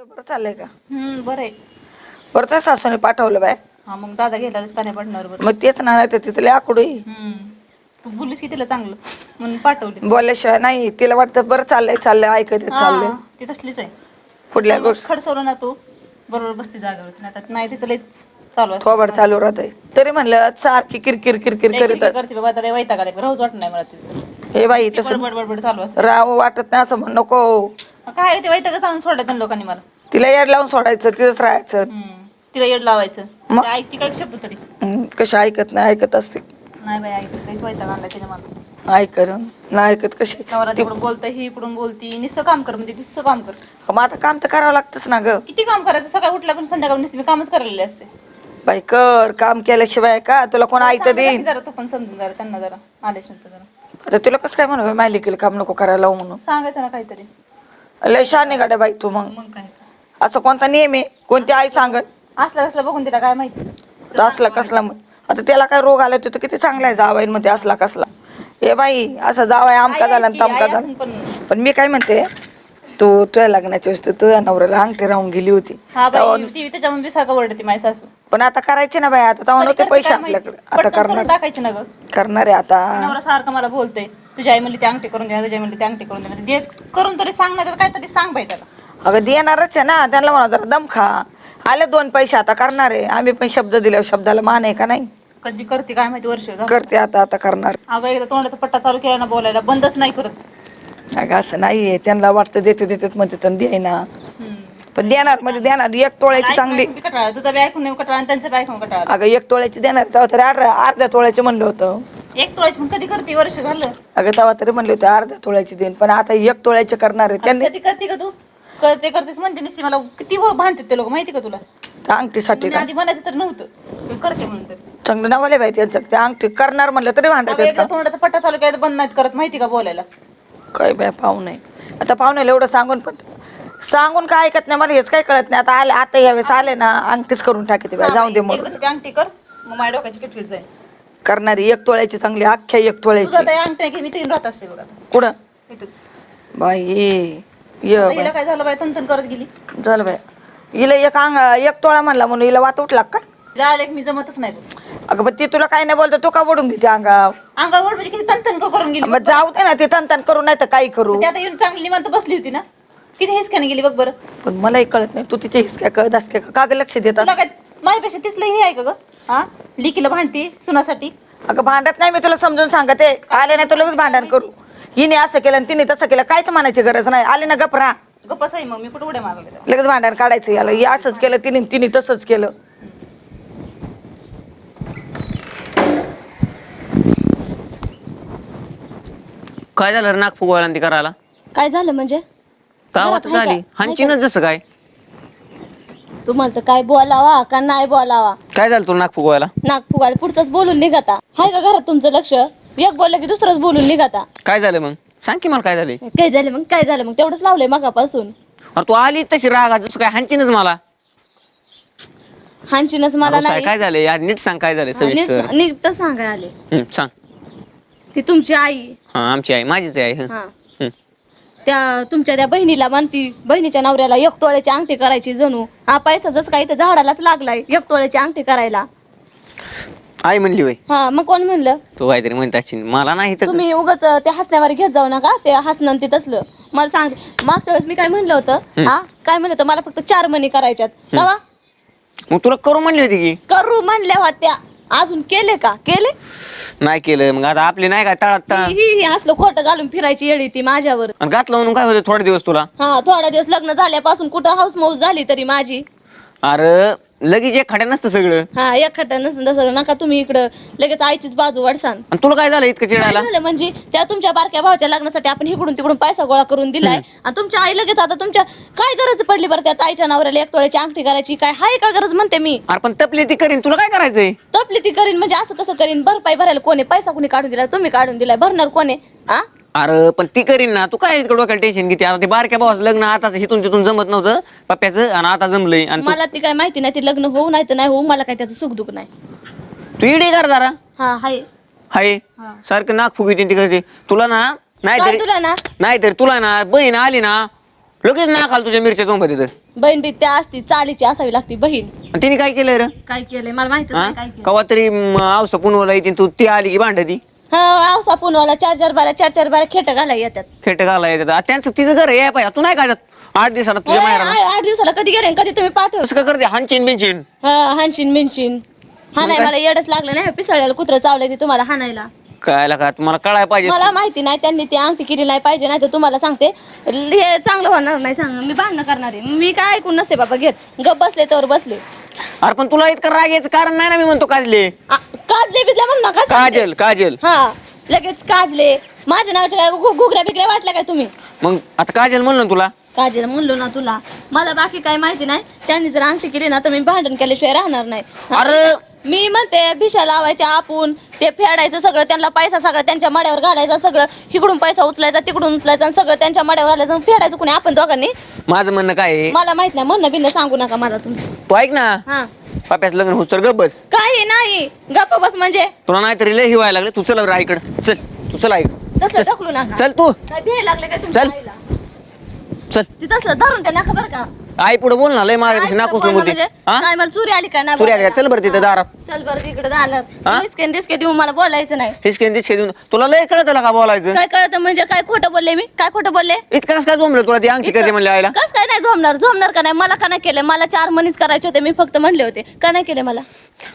बरं चाललंय का? हम्म बरं आहे. बरं त्या सासूने पाठवलं बाय. हा मग दादा गेल्यावरच नाही पडणार बरं. मग तेच ना नाही तर तिथले आकडू हम्म तू बोललीस की तिला चांगलं म्हणून पाठवली. बोलल्याशिवाय नाही तिला वाटतं बरं चाललंय चाललंय ऐकत आहे, चाललंय. हा, ती तसलीच आहे. पुढल्या गोष्ट खडसवलं ना तू बरोबर बसती जागेवर. नाही तर नाही चालू असतं. थोबड चालू राहत तरी म्हणलं सारखी किरकिर किरकिर करीत किरकिर असते. करते बाबा त्याला वैताग आलाय. राहूच वाटत नाही मला तिथं. हे बाई तसं बडबड बडबड चालू असतं. राव वाटत नाही असं म्हण नको. काय ते वैताग चालून सोडायचं लोकांनी मला? तिला याड लावून सोडायचं तिथंच राहायचं. हम्म. तिला येड लावायचं. मग? ते ऐकते काय शब्द तरी? हम्म, कशी ऐकत नाही ऐकत असते. नाही बाई ऐकत काहीच वैताग आणलाय तिने मला नाही ऐकत कशी. नवरा तिकडून बोलतय ही इकडून बोलती नुसतं काम कर म्हणजे नुसतं काम कर. मग आता काम तर करावं लागतंच ना ग. किती काम करायचं? सकाळी उठल्या पण संध्याकाळी नुसतं मी कामच करायला असते. बाई कर काम केल्याशिवाय का? तुला कोण ऐकत सांग देईन. जरा तू पण समजून जरा त्यांना जरा आलेशांत जरा. आता तुला कसं काय म्हणू मालिकेला काम नको करायला लावू म्हणून. सांगायचं ना काहीतरी. लय शाने गाड्या बाई तू मग. मग काय? असं कोणता नियम आहे? कोणती आई सांगत असलं असलं बघून तिला काय माहिती? तर असला कसला मग. आता त्याला काय रोग आला तो किती चांगला आहे जावाई मध्ये असला कसला. ए बाई असं जावाय आमका आई झाला आणि तमका आई झाला. पण पण मी काय म्हणते तू तुझ्या लग्नाच्या वेळेस तू तुझ्या नवऱ्याला अंगठी राहून गेली होती. हा तेव्हा- बाई ती त्याच्यामध्ये बी सारखं ओरडते माझी सासू. पण आता करायचे ना बाई आता तेव्हा नव्हते पैसे काय? आपल्याकडे. आता पटकन करून करणार. टाकायची ना ग. करणार आहे आता. नवरा सारखं मला बोलतोय तुझी आई म्हणली ते अंगठी करून दे तुझी आई म्हणली ते अंगठी करून दे. दे करून तरी सांग ना काहीतरी सांग बाई त्याला. अगं देणारच आहे ना. त्यांना म्हणा जरा दम खा. आले दोन पैसे आता करणार आहे. आम्ही पण शब्द दिल्यावर शब्दाला मान आहे का नाही? कधी करते काय माहिती वर्ष झालं. करते आता आता करणार. अगं एकदा तोंडाचा पट्टा चालू केला ना बोलायला बंदच नाही करत. अगं असं नाहीये. त्यांना वाटतं देते देते म्हणते तर ना. पण देणार म्हणजे देणार. एक तोळ्याची चांगली ऐकून बी कंटाळा आला. तुझा बी ऐकून नाही कंटाळा आणि त्यांचं बी ऐकून कंटाळा. अगं एक तोळ्याची देणार. तेव्हा तरी अर्ध्या अर्ध्या तोळ्याची म्हणलं होतं. एक तोळ्याची पण कधी करते? वर्ष झालं. अगं तेव्हा तरी म्हणले होते अर्ध्या तोळ्याची देईन. पण आता एक तोळ्याची करणार आहे. त्यांनी कधी करते का तू? करते करतेस म्हणते नसते मला. किती वर भांडते ते लोक माहिती का तुला? त्या अंगठीसाठी मी का? आधी म्हणायचं तर नव्हतं. करते म्हणून तर. चांगलं नावाले बाई त्यांचं. ते अंगठी करणार म्हणलं तरी भांडत अगं, आहेत एकदा का तोंडाचा पट्टा चालू केला तर बंद नाहीत करत माहिती का बोलायला? काय बाय पाहुणे आता पाहुण्याला एवढं सांगून पण. सांगून काय ऐकत नाही मला हेच काय कळत नाही. आता आले आता यावेळेस आले ना अंगठीच करून टाकते बाई. जाऊन दे एक मग. ती अंगठी कर. मग माझ्या डोक्याची किटफिट जाईल. करणारी एक तोळ्याची चांगली अख्ख्या एक तुझं तोळ्याची. आता अंगठी की मी तीन राहत असते बघ आता. कुठं? इथंच. बाई. ये आता काय झालं बाई? तंतन करत गेली. झालं बाई. हिला एक अंग एक तोळा म्हणला म्हणून हिला वात उठला का? तिला आले की मी जमतच नाही बघ. अगं पण ती तुला काय नाही बोलतो तू का ओढून घेते अंगाव अंगावर म्हणजे किती तंतन करून गेली मग जाऊ दे ना ते तन करू नाही तर काही करू. ती आता येऊन चांगली निवांत बसली होती ना? किती हिसक्याने गेली बघ बरं. पण मलाही कळत नाही तू तिचे हिसक्या कळत असते का का ग लक्ष देत तुला असते काय माझ्यापेक्षा तिसलं हे आहे का ग? हा? लिकीला भांडती सुनासाठी? अगं भांडत नाही मी तुला समजून सांगते. आले नाही लगेच भांडण करू. हिने असं केलं आणि तिने तसं केलं काहीच म्हणायची गरज नाही. आले ना गप राहा. गप्पच आहे मग मी कुठे उड्या मारले लगेच भांडण काढायचं याला. हे असंच केलं तिने तिने तसंच केलं. काय झालं रे नाक फुगवायला आणि ती करायला? काय झालं म्हणजे? गावात घरात आहे झाली? का? हांचीनच जसं काय? तुम्हाला तर काय बोलावा का नाही बोलावा? काय झालं तुला नाक फुगवायला नाक फुगायला पुढचंच बोलून निघाता. हाय का घरात तुमचं लक्ष? एक बोललं की दुसरंच बोलून निघाता काय झालं मग? सांग की मला काय झाले काय झालं मग? काय झालं मग? तेवढंच लावलंय मगापासून. अरे तू आली तशी रागा जसं काय हांचीनच मला. मला अरे साय, नाही. काय झाले यार नीट सांग काय झाले सविस्तर. नीट नीट तर सांगाय आले. हं, सांग. ती तुमची आई. हा आमची आई. माझीच आहे हं. हा. हं. त्या तुमच्या त्या बहिणीला म्हणती बहिणीच्या नवऱ्याला एक तोळ्याची अंगठी करायची जणू. हा पैसा जसं काय इथं झाडालाच लागलाय एक तोळ्याची अंगठी करायला. आई म्हणली वय हा मग कोण म्हणलं? तू काहीतरी म्हणत मला नाही तर तुम्ही उगाच ते हसण्यावर घेत जाऊ नका ते हसणं ते तसलं. मला सांग मागच्या वेळेस मी काय म्हणलं होतं? हं. काय म्हणलं होतं? मला फक्त चार मणी करायच्यात. तेव्हा मग तुला करू म्हणली होती की? करू म्हणल्या होत्या. अजून केले का? केले? नाही केलं. मग आता आपली नाही का टाळात ही ही ही असलं खोटं घालून फिरायची येळी ती माझ्यावर. आणि घातलं म्हणून काय होतं थोडे दिवस तुला? हा थोडा दिवस लग्न झाल्यापासून कुठं हाऊस मौस झाली तरी माझी. अरे लगेच एक खड्या नसतं सगळं. हा एकखट्टा नसतं तसं नका तुम्ही इकडं. लगेच आईचीच बाजू वडसान आणि तुला काय झालं इतकं काय चिडायला? झालं म्हणजे त्या तुमच्या बारक्या भावाच्या लग्नासाठी आपण इकडून तिकडून पैसा गोळा करून दिलाय. आणि तुमच्या आई लगेच आता तुमच्या काय गरज पडली बरं त्या ताईच्या नवऱ्याला? एक तोळ्याची अंगठी करायची काय? हाय का गरज म्हणते मी? अरे पण तपली ती करीन. तुला काय करायचंय? तपली ती करीन म्हणजे असं कसं करीन? भरपाई भरायला कोणी? पैसा कोणी काढून दिलाय? तुम्ही काढून दिलाय. भरणार कोणी? आ? अरे पण ती करीन ना. तू काय इतकं डोक्याला टेन्शन घेते? आता ते बारक्या भावाचं लग्न आता हिथून तिथून जमत नव्हतं. पप्प्याचं आणि आता जमलंय. आणि तू- मला ती काय माहिती नाही ती लग्न होऊ नाही तर नाही होऊ मला काय त्याचं सुख दुख नाही. तू इडी कर जरा. हा हाय. हाय. हा. सारखं नाक फुगीते ती करते तुला ना काय नाहीतरी तुला ना? नाहीतरी तुला ना बहीण आली ना लगेच नाक आल तुझ्या मिरच्या तोंब तिथं. बहीण बी त्या असती चालीची असावी लागती बहीण. आणि तिने काय केलं रे? काय केलंय? मला हा? नाही केलं कवा तरी आवसा पुनवला येते तू ती आली की भांडती. हा आवसा पुनवाला चार चार बारा चार चार बारा खेट घालाय येतात. खेट घाला येतात. आ, त्यांचं तिचं घर आहे पाहिजे तू नाही का जात? आठ दिवसाला तुझ्या ए, माहेराला. आ- आठ दिवसाला कधी गेले कधी तुम्ही पाठव कसं काय करते? हानचीन बिनचीन. हा हानशीन बिनशीन हा नाही? मला येडच लागलं नाही पिसळलेलं कुत्र चावलंय ते तुम्हाला हाणायला. कळायला का? तुम्हाला कळायला पाहिजे. मला माहिती नाही त्यांनी ती अंगठी केली नाही पाहिजे नाही तर तुम्हाला सांगते हे चांगलं होणार नाही सांग मी भांडणं करणार आहे. मी काय ऐकून नसते बाबा घेत. गप बसले तर बसले. अरे पण तुला इतकं राग यायचं कारण नाही ना मी म्हणतो काजले. आ, काजले बिजले म्हणून नका. काजल काजल. हा लगेच काजले. माझ्या नावाच्या काय घु- घुगऱ्या बिगऱ्या वाटल्या काय तुम्ही? मग आता काजल म्हणलं ना तुला? काजल म्हणलो ना तुला. मला बाकी काय माहिती नाही. त्यांनी जर अंगठी केली ना तर मी भांडण केल्याशिवाय राहणार नाही. अरे मी म्हणते भिशा लावायच्या आपण ते फेडायचं सगळं त्यांना पैसा सगळं त्यांच्या मड्यावर घालायचा सगळं. इकडून पैसा उचलायचा तिकडून उचलायचा आणि सगळं त्यांच्या मड्यावर घालायचं. आणि फेडायचं कोणी? आपण दोघांनी? माझं म्हणणं काय आहे? मला माहीत नाही. म्हणणं बिन्न सांगू नका मला तुमचं तू ऐक ना. हा. पाप्याचं लग्न होत तर गप बस. काही नाही. गप्प बस म्हणजे. तुला नाहीतरी लय हिवायला लागले. तू चल राईकड चल. तू चल ऐक तसं ढकलू नका. चल तू. काय लागले काय तुमच्या चल. आईला? चल. ती तसं धरून त्या नका बरं का. आई पुढे बोल ना लय माझ्या काय नाकोस बोलणं बोलते? हा? काय मला चोरी आली काय नाही बोलायला? चल बरं तिथं दारात. चल बरं तिकडे झालं हा? दिसके दिसके देऊन मला बोलायचं नाही. हिसके दिसके देऊन. तुला लय कळत का बोलायचं? काय कळतं म्हणजे? काय खोटं बोलले मी? काय खोटं बोलले? इतकं कसं काय जमलं तुला ती अंगठी करते म्हणले आईला? कस काय नाही झोमणार झोमणार का नाही? मला का नाही केलं? मला चार मनीच करायचे होते मी फक्त म्हणले होते. का नाही केले मला?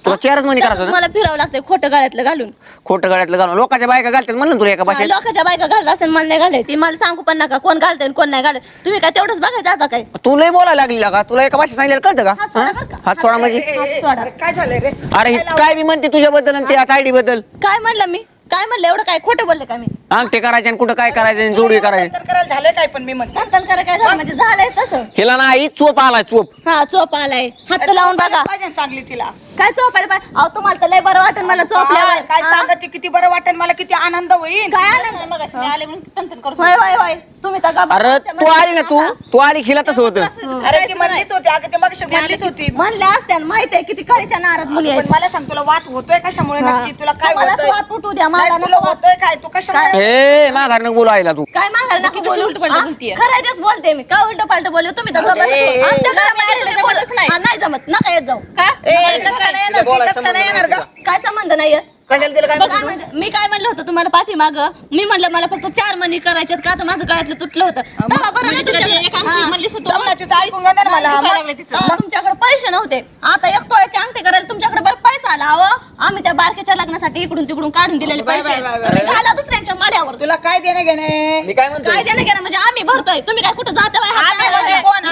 तुला चारच म्हणी करायचं ना मला फिरावं लागतंय खोटं गाड्यातलं घालून. खोटं गाड्यातलं घालून. लोकांच्या बायका घालतात म्हणलं ना तुला एका हा, भाषेत. लोकांच्या बायका घालत असेल मला नाही घालाय ती मला सांगू पण नका कोण घालतंय आणि कोण नाही घालत. तुम्ही काय तेवढंच बघायचं आता काय? तू लय बोलायला लागली का? तुला एका भाषेत सांगितलं कळतं हात का सोडा हा? बरं का? हात सोडा म्हणजे? हात सोडा. अरे काय झालंय रे? अरे हे काय बी म्हणते तुझ्याबद्दल आणि त्या आयडी बद्दल काय म्हणलं मी? काय म्हणलं? एवढं काय खोटं बोलले का मी? अंगठे करायचे आणि कुठं काय करायचं आणि जोडवी करायचे? नंतर करायला झालंय काय पण मी म्हणते. करा काय झालं? म्हणजे झालंय तसं. हिला नाही चोप आलाय चोप. हा चोप आलाय. हात लावून बघा. पाहिजे ना चांगली तिला. काय चोपायला पाहिजे? अहो तुम्हाला तर लय बरं वाटेल मला काय चोपल्यावर काय हा? सांगते किती बरं वाटेल मला? किती आनंद होईल? काय आलं मग मी आले म्हणून तंतन करत होय होय होय. तुम्ही तर गप्प अरे. तू आली ना तू? तू आली खिला तसं होतं. अरे ती म्हणलीच होती. अगं ते मग म्हणलीच होती. म्हणल्या असत्या माहीत आहे किती काळीच्या नाराज मुली पण आहेत. मला सांग तुला वाद होतोय कशामुळे? हा. नक्की तुला काय होतंय? वाद उठू द्या नाही, मला तुला नको. होतंय काय? तू कशामुळे? ए माघार नको बोलू आईला तू. काय मागायला नका कशी बोलू? हा? खरं तेच बोलते मी. काय उलट पालट बोलू? तुम्ही तर. ए, ए, आमच्या घरामध्ये तुम्ही बोलत नाही. हा, नाही जमत. नका येत जाऊ. का? ए कसं नाही येणार? ती? कसं काय नाही येणार ग? काय संबंध नाही कशाला तिला काय काय म्हणजे मी काय म्हणलं होतं तुम्हाला पाठीमाग? मी म्हणलं मला फक्त चार मनी करायच्यात का? तर माझं गळ्यातलं तुटलं होतं. तेव्हा बरं ना तुमच्याकडे हा. दम तिचं ऐकून घेणार मला. हा, मग. पैसे नव्हते. आता एक तोळ्याचे अंगठे करायला तुमच्याकडे बरं पैसा आला. अहो आम्ही त्या बारक्याच्या लग्नासाठी इकडून तिकडून काढून दिलेले बाय, पैसे. बाय, बाय, तुम्ही घाला दुसऱ्यांच्या माड्यावर. तुला काय देणं घेणे मी काय म्हणतो काय देणं घेणं म्हणजे आम्ही भरतोय. तुम्ही काय कुठं जाता हात आम्ही म्हणजे? कोण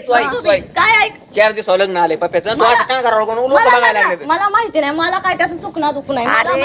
कोण. काय ऐक? चार दिवस लग्न आले पप्प्याचं तू मला- आता काय करावं लोक मला बघायला नाही- लागले मला माहिती नाही मला काय त्याचं चुकणार दुखू नाही. अरे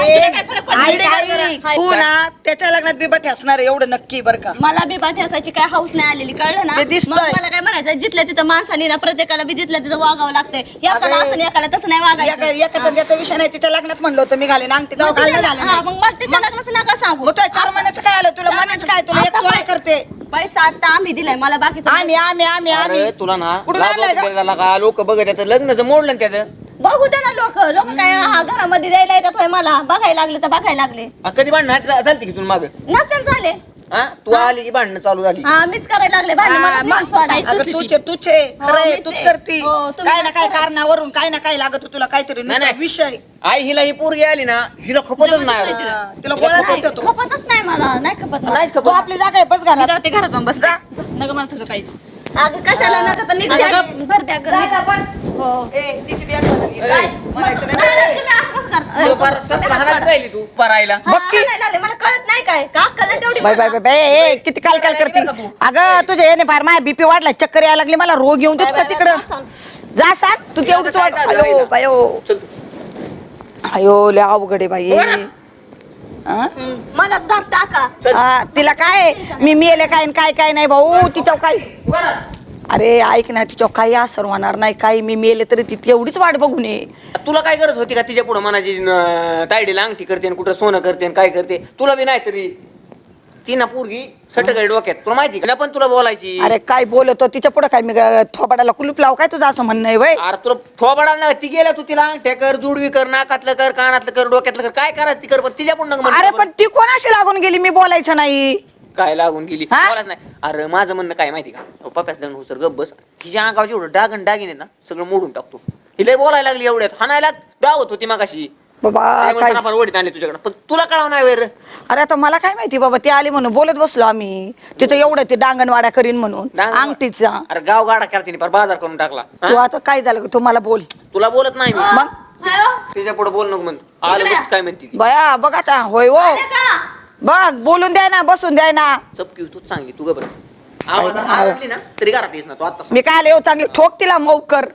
नाही. तू ना त्याच्या लग्नात बिबट असणार एवढं नक्की बरं का. मला बी बाठी असायची काय हाऊस नाही आलेली कळलं ना. मग मला काय म्हणायचं जिथल्या तिथं माणसाने ना प्रत्येकाला बी जिथल्या तिथं वागावं लागतंय. एकाला. असं आणि एकाला तसं नाही वागायचं. एका- एकाचा त्याचा विषय नाही तिच्या लग्नात म्हणलं होतं मी घालीन अंगठी तेव्हा घालणं झालं हा, नाही. मग मला तिच्या लग्नाचं नका सांगू. चार महिन्याचं काय आलं? तुला म्हणायचं काय? तुला एक करते. पैसा आता आम्ही दिलाय मला बाकीचं आम्ही आम्ही आम्ही आम्ही अरे तुला ना कुठून लाज आणलंय वाटते त्याला का? लोक बघत येतात लग्नाचं मोडलं ना त्याचं. बघू दे ना लोक लोक काय हा घरामध्ये द्यायला येतात होय मला. बघायला लागले तर बघायला लागले. आ, कधी भांडण चालते की तुला माग? नसतील झाले. हा? तू आली की भांडणं चालू झाली. हा मीच करायला लागले. भांडण मला हा, तुम्ही मग सोडा. अगं तुझे तुझे खरंय मीच तूच आहे. करती. हो, तुम्ही काय ना काय करा. कारणावरून काय ना काय लागत तुला काहीतरी नाही, नुसता नाही. विषय. आई हिला ही पोरगी आली ना हिला खपतच नाही हा, तिला गोळाच नाही, होता तो. खपतच नाही मला नाही खपत मला. नाहीच तू खपत आपली जागा आहे बस मी घरात जाते घरात जाऊन बस. जा. नका मला तुझं काहीच. अगं कशाला नका तर भर घरी. बस. हो. ए, तिची bag बदलली. काय? म्हणायचं नाही. नाही, नाही, तुम्ही असं कसं करता? तू फार स्वतः हाणायला राहिली तू परायला. हा, नाही लागले, मला कळत नाही काय. का अक्कल नाही तेवढी बाय बाय बाय बाय. ए, किती काल काल करते? अगं तुझ्या येणे फार माझ्या बीपी वाढला चक्कर यायला लागली मला रोग येऊन देतो का तिकडं. जा सांग. तू तेवढीच अयो? बायो. चल. अयो लय अवघड आहे बाई. हा? दाब टाका. हा, तिला काय मी मेले काय आणि काय काय नाही भाऊ तिच्या काय? अरे ऐक ना तिच्या काही असर होणार नाही. काही मी मेले तरी ती एवढीच वाट बघून ये. तुला काय गरज होती का तिच्या पुढे मनाची तायडीला अंगठी करते आणि कुठं सोनं करते आणि काय करते? तुला बी नाही तरी ती ना पोरगी सटकाई डोक्यात. तुला माहिती का? पण तुला बोलायची. अरे काय बोलतो? तिच्या पुढे काय मी ग- थोबाडाला कुलूप लाव? काय तुझं असं म्हणणं आहे वय? अरे तुला थोबाडाला ना ती गेल्या तू तिला अंगठ्या कर जुडवी कर नाकातलं कर कानातलं कर डोक्यातलं कर. काय करायचं ती कर पण तिच्या पुढे अरे पण ती कोणाशी लागून गेली? मी बोलायचं नाही. काय लागून गेली? हा? बोलाच नाही. अरे माझं म्हणणं काय माहिती का? पप्याच लग्न होतं गप बस. तिच्या अंगावर जेवढं डागन डागिन आहे ना सगळं मोडून टाकतो. हिला बोलायला लागली एवढ्यात. हाणायला दावत होती मागाशी. बाबा काय काय? आपण ओढीत आणले तुझ्याकडे. पण तुला कळावं नाही वेर. अरे आता मला काय माहिती बाबा ती आली म्हणून बोलत बसलो आम्ही. तिचं एवढं ते डांगणवाडा करीन म्हणून डांगण- अंगठीचा. अरे गाव गाडा करते बाजार करून टाकला. हा? तू आता काय झालं तू मला बोल. तुला बोलत नाही मी. मग? हाय हो? तिच्या पुढे बोल नको म्हणतो. आलं बघ काय म्हणते ती. बया बघ आता होय हो. आले का? बघ बोलून द्याय ना बसून द्याय ना. चपकी तू चांगली तू ग बस. आवाज आवडली ना? तरी घरात येस ना तू आता मी काय आले हो चांगली ठोक तिला मौकर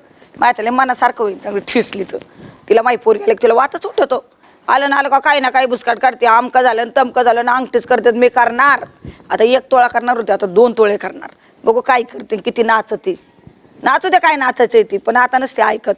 माहिती मनासारखं होईल चांगली ठिसली तर. तिला माही पोर आले तिला वातच उठवतो आलं ना आलं का काही ना काही बुसकाट करते आमकं झालं आणि तमकं झालं ना अंगठीच करते मी करणार. आता एक तोळा करणार होते आता दोन तोळे करणार. बघू काय करते किती नाचते. नाचू दे काय नाचायचं ती पण आता नसते ऐकत.